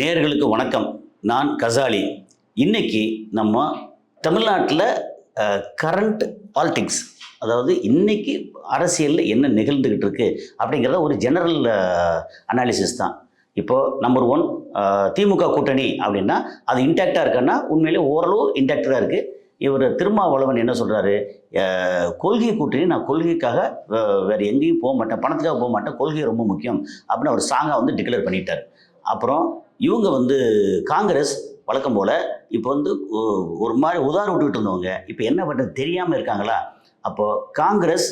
நேர்களுக்கு வணக்கம். நான் கசாலி. இன்னைக்கு நம்ம தமிழ்நாட்டில் கரண்ட் பாலிட்டிக்ஸ் அதாவது இன்னைக்கு அரசியலில் என்ன நிகழ்ந்துக்கிட்டு இருக்கு அப்படிங்கிறத ஒரு ஜெனரல் அனாலிசிஸ் தான். இப்போது நம்பர் ஒன் திமுக கூட்டணி அப்படின்னா அது இன்டாக்டாக இருக்குன்னா உண்மையிலே ஓரளவு இன்டாக்டாக இருக்குது இவர் திருமாவளவன் என்ன சொல்கிறாரு கொள்கை கூட்டணி நான் கொள்கைக்காக வேறு எங்கேயும் போக மாட்டேன் பணத்துக்காக போக மாட்டேன் கொள்கை ரொம்ப முக்கியம் அப்படின்னு அவர் சாங்கை வந்து டிக்ளேர் பண்ணிட்டார். அப்புறம் இவங்க வந்து காங்கிரஸ் வழக்கம் போல் இப்போ வந்து ஒரு மாதிரி உதார விட்டுக்கிட்டு இருந்தவங்க. இப்போ என்ன பண்ணுறது தெரியாமல் இருக்காங்களா? அப்போது காங்கிரஸ்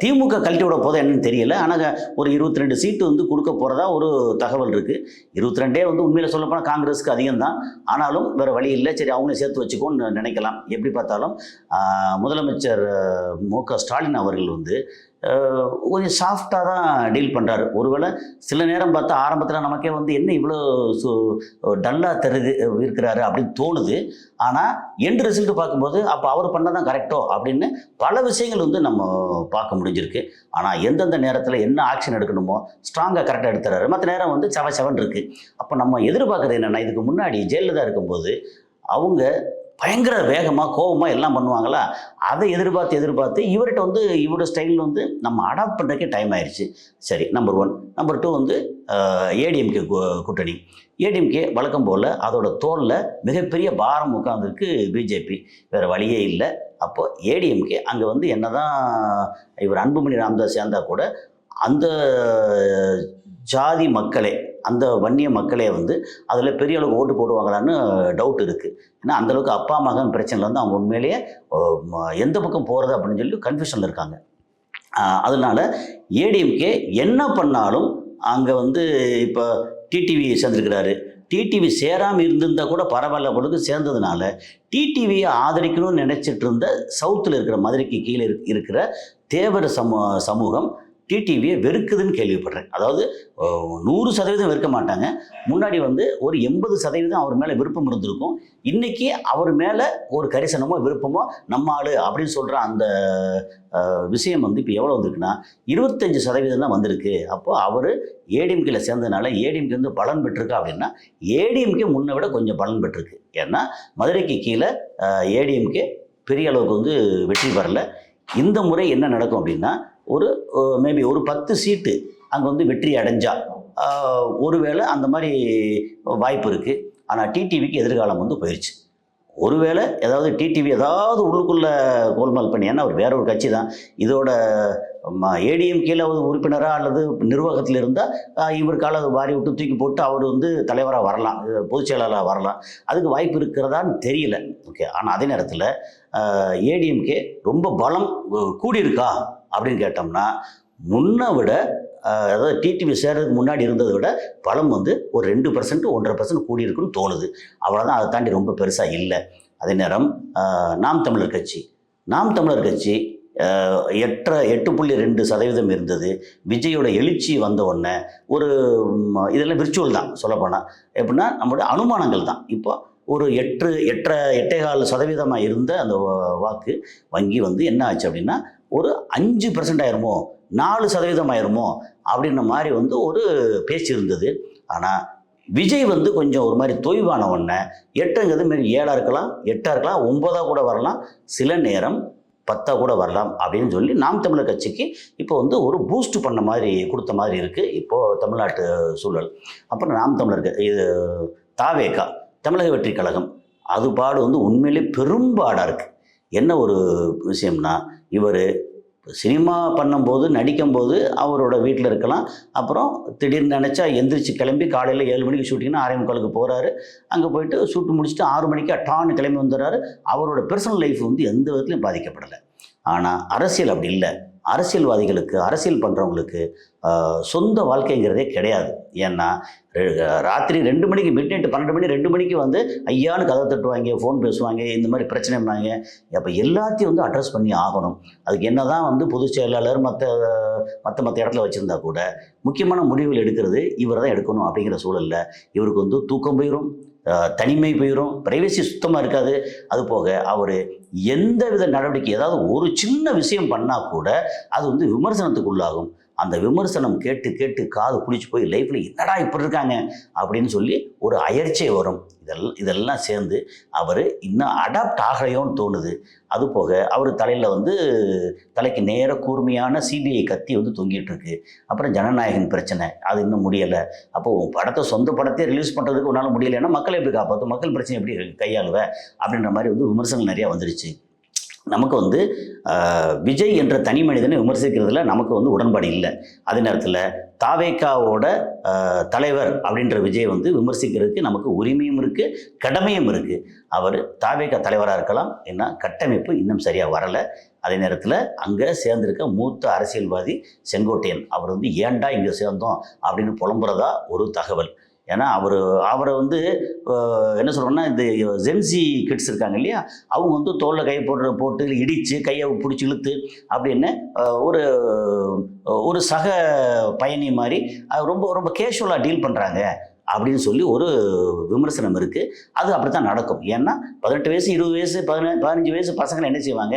திமுக கழட்டி விட போதா என்னன்னு தெரியல. ஆனால் ஒரு இருபத்தி ரெண்டு சீட்டு வந்து கொடுக்க போகிறதா ஒரு தகவல் இருக்குது இருபத்தி ரெண்டே வந்து உண்மையில் சொல்லப்போனால் காங்கிரஸுக்கு அதிகம் தான் ஆனாலும் வேறு வழி இல்லை. சரி அவங்களே சேர்த்து வச்சுக்கோன்னு நினைக்கலாம். எப்படி பார்த்தாலும் முதலமைச்சர் மு க ஸ்டாலின் அவர்கள் வந்து கொஞ்சம் சாஃப்டாக தான் டீல் பண்ணுறாரு ஒருவேளை சில நேரம் பார்த்தா ஆரம்பத்தில் நமக்கே வந்து என்ன இவ்வளோ சு டல்லாக தருது இருக்கிறாரு அப்படின்னு தோணுது. ஆனால் எண்டு ரிசல்ட் பார்க்கும்போது அப்போ அவர் பண்ணதான் தான் கரெக்டோ அப்படின்னு பல விஷயங்கள் வந்து நம்ம பார்க்க முடிஞ்சிருக்கு. ஆனால் எந்தெந்த நேரத்தில் என்ன ஆக்ஷன் எடுக்கணுமோ ஸ்ட்ராங்காக கரெக்டாக எடுத்துறாரு. மற்ற நேரம் வந்து செவ செவன் இருக்குது அப்போ நம்ம எதிர்பார்க்குறது என்னென்னா இதுக்கு முன்னாடி ஜெயலலிதா இருக்கும்போது அவங்க பயங்கர வேகமாக கோபமாக எல்லாம் பண்ணுவாங்களா? அதை எதிர்பார்த்து எதிர்பார்த்து இவர்கிட்ட வந்து இவரோட ஸ்டைல் வந்து நம்ம அடாப்ட் பண்ணுறக்கே டைம் ஆயிடுச்சு சரி நம்பர் ஒன் நம்பர் டூ வந்து ஏடிஎம்கே கூட்டணி. ஏடிஎம்கே வழக்கம் போல் அதோட தோலில் மிகப்பெரிய பாரம் உட்காந்துருக்கு பிஜேபி வேறு வழியே இல்லை. அப்போ ஏடிஎம்கே அங்கே வந்து என்ன தான் இவர் அன்புமணி ராமதாஸ் சேர்ந்தால் கூட அந்த ஜாதி மக்களே அந்த வன்னிய மக்களே வந்து அதில் பெரிய அளவுக்கு ஓட்டு போடுவாங்களான்னு டவுட் இருக்குது ஏன்னா அந்தளவுக்கு அப்பா மகன் பிரச்சனையில் வந்து அவங்க உண்மையிலேயே எந்த பக்கம் போகிறது அப்படின்னு சொல்லி கன்ஃபியூஷனில் இருக்காங்க. அதனால் அதனால ஏடிஎம்கே என்ன பண்ணாலும் அங்கே வந்து இப்போ டிடிவி சேர்ந்துருக்கிறாரு. டிடிவி சேராமல் இருந்திருந்தால் கூட பரவாயில்ல பொழுது சேர்ந்ததுனால டிடிவியை ஆதரிக்கணும்னு நினச்சிட்டு இருந்த சவுத்தில் இருக்கிற மதுரைக்கு கீழே இருக்கிற தேவர் சமூ சமூகம் டிடிவியை வெறுக்குதுன்னு கேள்விப்படுறேன். அதாவது நூறு சதவீதம் வெறுக்க மாட்டாங்க. முன்னாடி வந்து ஒரு எண்பது சதவீதம் அவர் மேலே விருப்பம் இருந்திருக்கும். இன்னைக்கு அவர் மேலே ஒரு கரிசனமோ விருப்பமோ நம்ம ஆள் அப்படின்னு சொல்கிற அந்த விஷயம் வந்து இப்போ எவ்வளோ வந்திருக்குன்னா இருபத்தஞ்சு சதவீதம் தான் வந்திருக்கு. அப்போது அவர் ஏடிஎம்கேல சேர்ந்ததுனால ஏடிஎம்கே வந்து பலன் பெற்றிருக்கா அப்படின்னா ஏடிஎம்கே முன்னை விட கொஞ்சம் பலன் பெற்றிருக்கு. ஏன்னா மதுரைக்கு கீழே ஏடிஎம்கே பெரிய அளவுக்கு வந்து வெற்றி பெறலை. இந்த முறை என்ன நடக்கும் அப்படின்னா ஒரு மேபி ஒரு பத்து சீட்டு அங்கே வந்து வெற்றி அடைஞ்சா ஒருவேளை அந்த மாதிரி வாய்ப்பு இருக்குது ஆனால் டிடிவிக்கு எதிர்காலம் வந்து போயிடுச்சு ஒருவேளை ஏதாவது டிடிவி ஏதாவது உள்ளுக்குள்ளே கோல்மால் பண்ணி ஏன்னா அவர் வேற ஒரு கட்சி தான். இதோட ஏடிஎம்கேல உறுப்பினராக அல்லது நிர்வாகத்தில் இருந்தால் இவர் கால வாரி விட்டு தூக்கி போட்டு அவர் வந்து தலைவராக வரலாம். அஹ் பொதுச் செயலாளராக வரலாம். அதுக்கு வாய்ப்பு இருக்கிறதான்னு தெரியல. ஓகே ஆனால் அதே நேரத்தில் ஏடிஎம்கே ரொம்ப பலம் கூடியிருக்கா? அப்படின்னு கேட்டோம்னா முன்னை விட அதாவது டிடிவி சேர்றதுக்கு முன்னாடி இருந்ததை விட பலம் வந்து ஒரு ரெண்டு பர்சன்ட் ஒன்றரை பர்சன்ட் கூடியிருக்குன்னு தோணுது. அவ்வளோதான் அதை தாண்டி ரொம்ப பெருசாக இல்லை. அதே நேரம் நாம் தமிழர் கட்சி. நாம் தமிழர் கட்சி அஹ், எட்டரை எட்டு புள்ளி ரெண்டு சதவீதம் இருந்தது. விஜயோட எழுச்சி வந்த உடனே ஒரு இதெல்லாம் விர்ச்சுவல் தான் சொல்லப்போனால் எப்படின்னா நம்மளுடைய அனுமானங்கள் தான். இப்போ ஒரு எட்டு எட்டரை எட்டேகால் சதவீதமாக இருந்த அந்த வாக்கு வங்கி வந்து என்ன ஆச்சு அப்படின்னா ஒரு அஞ்சு பர்சன்ட் ஆயிருமோ? நாலு சதவீதம் ஆயிருமோ? அப்படின்ற மாதிரி வந்து ஒரு பேச்சு இருந்தது. ஆனால் விஜய் வந்து கொஞ்சம் ஒரு மாதிரி தொய்வான உடனே எட்டுங்கிறது மாரி ஏழாக இருக்கலாம் எட்டாக இருக்கலாம் ஒன்பதாக கூட வரலாம் சில நேரம் பத்தாக கூட வரலாம் அப்படின்னு சொல்லி நாம் தமிழர் கட்சிக்கு இப்போ வந்து ஒரு பூஸ்ட் பண்ண மாதிரி கொடுத்த மாதிரி இருக்குது இப்போது தமிழ்நாட்டு சூழல். அப்புறம் நாம் தமிழர் இது தாவேகா தமிழக வெற்றி கழகம் அது பாடு வந்து உண்மையிலே பெரும்பாடாக இருக்குது என்ன ஒரு விஷயம்னா இவர் சினிமா பண்ணும்போது நடிக்கும்போது அவரோட வீட்டில் இருக்கலாம். அப்புறம் திடீர்னு நினச்சா எந்திரிச்சு கிளம்பி காலையில் ஏழு மணிக்கு ஷூட்டிங்னா ஆரே முக்காலுக்கு போகிறாரு அங்கே போயிட்டு ஷூட்டு முடிச்சுட்டு ஆறு மணிக்கு அட்டான்னு கிளம்பி வந்துடுறாரு. அவரோட பர்சனல் லைஃப் வந்து எந்த விதத்துலையும் பாதிக்கப்படலை. ஆனால் அரசியல் அப்படி இல்லை. அரசியல்வாதிகளுக்கு அரசியல் பண்ணுறவங்களுக்கு சொந்த வாழ்க்கைங்கிறதே கிடையாது. ஏன்னா ராத்திரி ரெண்டு மணிக்கு மிட் நைட்டு பன்னெண்டு மணி ரெண்டு மணிக்கு வந்து ஐயான்னு கதை தட்டுவாங்க ஃபோன் பேசுவாங்க இந்த மாதிரி பிரச்சனைம்பாங்க அப்போ எல்லாத்தையும் வந்து அட்ரஸ் பண்ணி ஆகணும். அதுக்கு என்ன தான் வந்து பொதுச் செயலாளர் மற்ற மற்ற மற்ற இடத்துல வச்சுருந்தா கூட முக்கியமான முடிவுகள் எடுக்கிறது இவர் தான் எடுக்கணும் அப்படிங்கிற சூழலில் இவருக்கு வந்து தூக்கம் போயிடும் தனிமை போயிடும் பிரைவசி சுத்தமாக இருக்காது. அது போக அவர் எந்த வித நடவடிக்கை ஏதாவது ஒரு சின்ன விஷயம் பண்ணால் கூட அது வந்து விமர்சனத்துக்கு உள்ளாகும் அந்த விமர்சனம் கேட்டு கேட்டு காது புளிச்சு போய் லைஃப்பில் என்னடா இப்படி இருக்காங்க அப்படின்னு சொல்லி ஒரு அயற்சி வரும். இதெல்லாம் இதெல்லாம் சேர்ந்து அவர் இன்னும் அடாப்ட் ஆகலையோன்னு தோணுது. அது போக அவர் தலையில் வந்து தலைக்கு நேர கூர்மையான சிபிஐ கத்தி வந்து தொங்கிட்டு இருக்கு. அப்புறம் ஜனநாயகன் பிரச்சனை. அது இன்னும் முடியலை. அப்போ உன் படத்தை சொந்த படத்தை ரிலீஸ் பண்ணுறதுக்கு உன்னால் முடியலைன்னா மக்களை எப்படி காப்பாற்றும் மக்கள் பிரச்சனை எப்படி கையாளுவ? அப்படின்ற மாதிரி வந்து விமர்சனம் நிறையா வந்துருச்சு. நமக்கு வந்து விஜய் என்ற தனி மனிதனை விமர்சிக்கிறதுல நமக்கு வந்து உடன்பாடு இல்லை. அதே நேரத்தில் தாவேக்காவோட தலைவர் அப்படின்ற விஜய் வந்து விமர்சிக்கிறதுக்கு நமக்கு உரிமையும் இருக்குது கடமையும் இருக்குது அவர் தாவேக்கா தலைவராக இருக்கலாம் ஏன்னா கட்டமைப்பு இன்னும் சரியாக வரலை. அதே நேரத்தில் அங்கே சேர்ந்திருக்க மூத்த அரசியல்வாதி செங்கோட்டையன் அவர் வந்து ஏன்டா இங்கே சேர்ந்தோம் அப்படின்னு புலம்புறதா ஒரு தகவல். ஏன்னா அவர் அவரை வந்து என்ன சொல்கிறோன்னா இந்த ஜென்சி கிட்ஸ் இருக்காங்க இல்லையா? அவங்க வந்து தோளில் கையை போட்டு போட்டு இடித்து கையை பிடிச்சி இழுத்து அப்படின்னு ஒரு ஒரு சக பயணி மாதிரி அது ரொம்ப ரொம்ப கேஷுவலாக டீல் பண்ணுறாங்க அப்படின்னு சொல்லி ஒரு விமர்சனம் இருக்குது அது அப்படி தான் நடக்கும். ஏன்னா பதினெட்டு வயசு இருபது வயசு பதினஞ்சு பதினஞ்சு வயசு பசங்களை என்ன செய்வாங்க?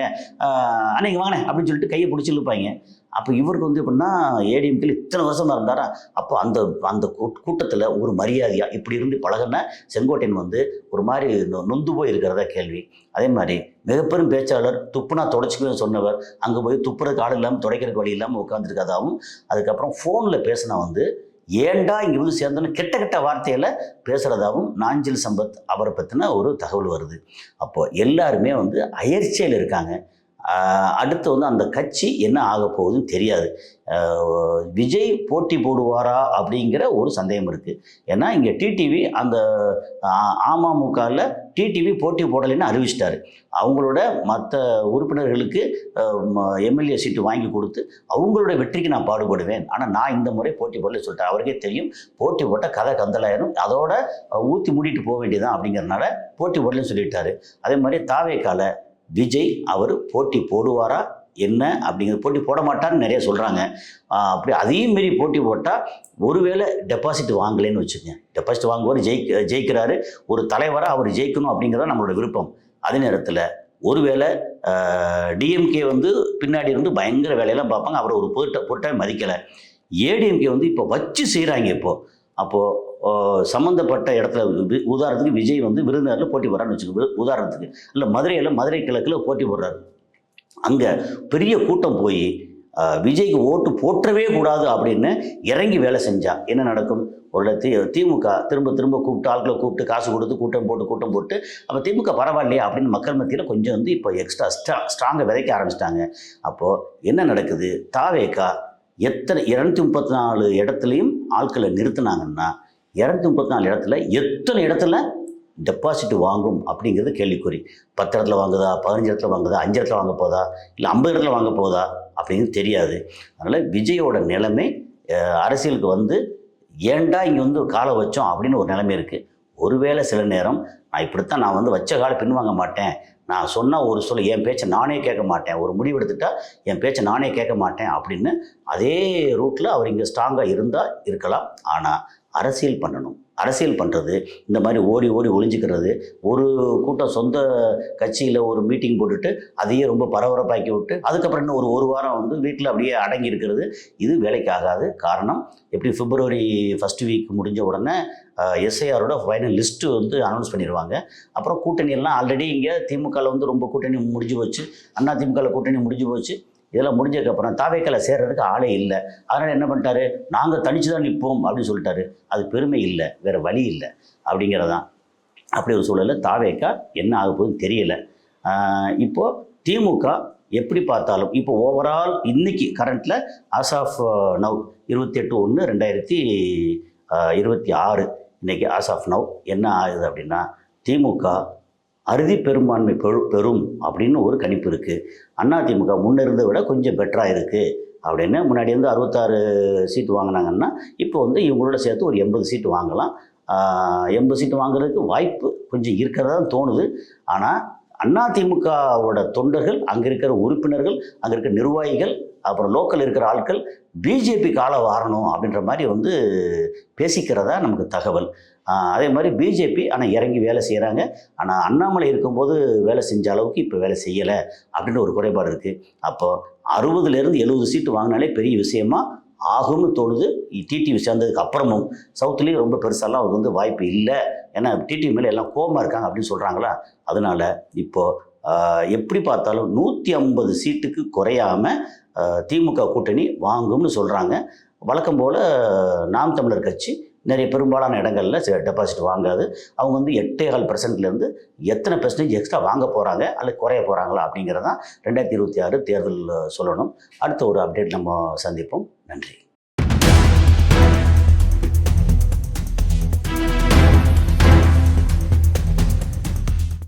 அன்னைக்கு வாங்கினேன் அப்படின்னு சொல்லிட்டு கையை பிடிச்சி இழுப்பாங்க. அப்போ இவருக்கு வந்து எப்படின்னா ஏடிஎம்கில் இத்தனை வருஷமாக இருந்தாரா? அப்போ அந்த அந்த கூட்டத்தில் ஒரு மரியாதையாக இப்படி இருந்து பழகின செங்கோட்டையன் வந்து ஒரு மாதிரி நொ- நொந்து போய் இருக்கிறதா கேள்வி. அதே மாதிரி மிகப்பெரும் பேச்சாளர் துப்புனா தொடச்சிக்கவே சொன்னவர் அங்கே போய் துப்புறதுக்கு ஆள் இல்லாமல் துடைக்கிறதுக்கு வழி இல்லாமல் உட்காந்துருக்கதாகவும் அதுக்கப்புறம் ஃபோனில் பேசினா வந்து ஏன்டா இங்கே வந்து சேர்ந்தோன்னு? கெட்ட கெட்ட வார்த்தையில் பேசுகிறதாகவும் நாஞ்சில் சம்பத் அவரை பற்றின ஒரு தகவல் வருது. அப்போது எல்லாருமே வந்து அயற்சியில் இருக்காங்க. அடுத்து வந்து அந்த கட்சி என்ன ஆக போகுதுன்னு தெரியாது. விஜய் போட்டி போடுவாரா அப்படிங்கிற ஒரு சந்தேகம் இருக்குது ஏன்னா இங்கே டிடிவி அந்த அமமுகவில் டிடிவி போட்டி போடலைன்னு அறிவிச்சிட்டாரு. அவங்களோட மற்ற உறுப்பினர்களுக்கு எம்எல்ஏ சீட்டு வாங்கி கொடுத்து அவங்களோட வெற்றிக்கு நான் பாடுபடுவேன். ஆனால் நான் இந்த முறை போட்டி போடல சொல்லிட்டேன். அவருக்கே தெரியும் போட்டி போட்டால் கதை கந்தலாயிரும் அதோட ஊற்றி மூடிட்டு போக வேண்டியதான் அப்படிங்கிறனால போட்டி போடலன்னு சொல்லிட்டாரு. அதே மாதிரி தாவேக்கால விஜய் அவர் போட்டி போடுவாரா? என்ன? அப்படிங்கிறது போட்டி போட மாட்டான்னு நிறைய சொல்கிறாங்க அப்படி அதையும் மீறி போட்டி போட்டால் ஒருவேளை டெபாசிட் வாங்கலைன்னு வச்சுக்கோங்க. டெபாசிட் வாங்குவார் ஜெயிக்க ஜெயிக்கிறாரு. ஒரு தலைவராக அவர் ஜெயிக்கணும் அப்படிங்கிறத நம்மளோட விருப்பம். அதே நேரத்தில் ஒருவேளை டிஎம்கே வந்து பின்னாடி இருந்து பயங்கர வேலையெல்லாம் பார்ப்பாங்க. அவரை ஒரு பொருட்ட பொருட்டாக மதிக்கலை. ஏடிஎம்கே வந்து இப்போ வச்சு செய்கிறாங்க இப்போது அப்போது சம்மந்தப்பட்ட இடத்துல உதாரணத்துக்கு விஜய் வந்து விருதுநகரில் போட்டி போடுறான்னு வச்சுக்கோங்க உதாரணத்துக்கு. இல்லை மதுரையில் மதுரை கிழக்கில் போட்டி போடுறாரு. அங்கே பெரிய கூட்டம் போய் விஜய்க்கு ஓட்டு போற்றவே கூடாது அப்படின்னு இறங்கி வேலை செஞ்சா என்ன நடக்கும்? ஒரு தி திமுக திரும்ப திரும்ப கூப்பிட்டு ஆட்களை கூப்பிட்டு காசு கொடுத்து கூட்டம் போட்டு கூட்டம் போட்டு அப்போ திமுக பரவாயில்லையா அப்படின்னு மக்கள் மத்தியில் கொஞ்சம் வந்து இப்போ எக்ஸ்ட்ரா ஸ்ட்ரா ஸ்ட்ராங்காக விதைக்க ஆரம்பிச்சிட்டாங்க. அப்போது என்ன நடக்குது? தாவேக்கா எத்தனை இரநூத்தி முப்பத்தி நாலு இடத்துலையும் ஆட்களை நிறுத்தினாங்கன்னா இரநூத்தி முப்பத்தி நாலு இடத்துல எத்தனை இடத்துல டெபாசிட் வாங்கும் அப்படிங்கிறது கேள்விக்குறி. பத்து இடத்துல வாங்குதா பதினஞ்சு இடத்துல வாங்குதா அஞ்சு இடத்துல வாங்க போதா இல்லை ஐம்பது இடத்துல வாங்க போதா அப்படின்னு தெரியாது. அதனால் விஜயோட நிலைமை அரசியலுக்கு வந்து ஏன்டா இங்கே வந்து காலை வச்சோம் அப்படின்னு ஒரு நிலைமை இருக்குது ஒருவேளை சில நேரம் நான் இப்படித்தான் நான் வந்து வச்ச காலை பின்வாங்க மாட்டேன். நான் சொன்ன ஒரு சொல்ல என் பேச்சை நானே கேட்க மாட்டேன். ஒரு முடிவு எடுத்துட்டா என் பேச்சை நானே கேட்க மாட்டேன் அப்படின்னு அதே ரூட்டில் அவர் இங்கே ஸ்ட்ராங்காக இருந்தால் இருக்கலாம். ஆனால் அரசியல் பண்ணணும். அரசியல் பண்ணுறது இந்த மாதிரி ஓடி ஓடி ஒளிஞ்சிக்கிறது ஒரு கூட்டம் சொந்த கட்சியில் ஒரு மீட்டிங் போட்டுட்டு அதையே ரொம்ப பரபரப்பாக்கி விட்டு அதுக்கப்புறம் இன்னும் ஒரு ஒரு வாரம் வந்து வீட்டில் அப்படியே அடங்கி இருக்கிறது இது வேலைக்கு ஆகாது. காரணம் எப்படி பிப்ரவரி ஃபஸ்ட் வீக் முடிஞ்ச உடனே எஸ்ஐஆரோட ஃபைனல் லிஸ்ட்டு வந்து அனௌன்ஸ் பண்ணிடுவாங்க அப்புறம் கூட்டணி எல்லாம் ஆல்ரெடி இங்கே திமுகவில் வந்து ரொம்ப கூட்டணி முடிஞ்சு போச்சு. அண்ணா திமுகவில் கூட்டணி முடிஞ்சு போச்சு. இதெல்லாம் முடிஞ்சதுக்கப்புறம் தாவேக்கலை சேர்றதுக்கு ஆளே இல்லை. அதனால் என்ன பண்ணிட்டாரு? நாங்கள் தனிச்சு தான் நிற்போம் அப்படின்னு சொல்லிட்டாரு. அது பெருமை இல்லை. வேறு வழி இல்லை. அப்படிங்கிறதான். அப்படி ஒரு சூழலில் தாவேக்கா என்ன ஆக போகுதுன்னு தெரியலை. இப்போது திமுக எப்படி பார்த்தாலும் இப்போ ஓவரால் இன்னைக்கு கரண்ட்டில் ஆஸ் ஆஃப் நவ் இருபத்தெட்டு ஒன்று ரெண்டாயிரத்தி இருபத்தி ஆறு. இன்றைக்கி ஆஸ் ஆஃப் நவ் என்ன ஆகுது அப்படின்னா திமுக அறுதி பெரும்பான்மை பெரு பெறும் அப்படின்னு ஒரு கணிப்பு இருக்குது அதிமுக முன்ன இருந்ததை விட கொஞ்சம் பெட்டராக இருக்குது அப்படின்னு முன்னாடி வந்து அறுபத்தாறு சீட்டு வாங்கினாங்கன்னா இப்போ வந்து இவங்களோட சேர்த்து ஒரு எண்பது சீட்டு வாங்கலாம். எண்பது சீட்டு வாங்குறதுக்கு வாய்ப்பு கொஞ்சம் இருக்கிறதா தான் தோணுது. ஆனால் அதிமுகவோட தொண்டர்கள் அங்கே இருக்கிற உறுப்பினர்கள் அங்கே இருக்கிற நிர்வாகிகள் அப்புறம் லோக்கல் இருக்கிற ஆட்கள் பிஜேபி கால வாரணும் அப்படின்ற மாதிரி வந்து பேசிக்கிறதா நமக்கு தகவல். அதே மாதிரி பிஜேபி ஆனால் இறங்கி வேலை செய்கிறாங்க ஆனால் அண்ணாமலை இருக்கும்போது வேலை செஞ்ச அளவுக்கு இப்போ வேலை செய்யலை அப்படின்னு ஒரு குறைபாடு இருக்குது அப்போது அறுபதுலேருந்து எழுபது சீட்டு வாங்கினாலே பெரிய விஷயமா ஆகும்னு தோணுது. டிடிவி சேர்ந்ததுக்கு அப்புறமும் சவுத்துலேயும் ரொம்ப பெருசாலாம் அவருக்கு வந்து வாய்ப்பு இல்லை. ஏன்னா டிடிவி மேலே எல்லாம் கோபமாக இருக்காங்க அப்படின்னு சொல்கிறாங்களா அதனால இப்போது எப்படி பார்த்தாலும் நூற்றி ஐம்பது சீட்டுக்கு குறையாம திமுக கூட்டணி வாங்கும்னு சொல்கிறாங்க வழக்கம் போல் நாம் தமிழர் கட்சி நிறைய பெரும்பாலான இடங்களில் டெபாசிட் வாங்காது. அவங்க வந்து எட்டே கால் பர்சன்ட்லேருந்து எத்தனை பெர்சன்டேஜ் எக்ஸ்ட்ரா வாங்க போகிறாங்க அல்லது குறைய போகிறாங்களா அப்படிங்கிறதான் ரெண்டாயிரத்தி இருபத்தி ஆறு தேர்தல் சொல்லணும். அடுத்த ஒரு அப்டேட் நம்ம சந்திப்போம். நன்றி.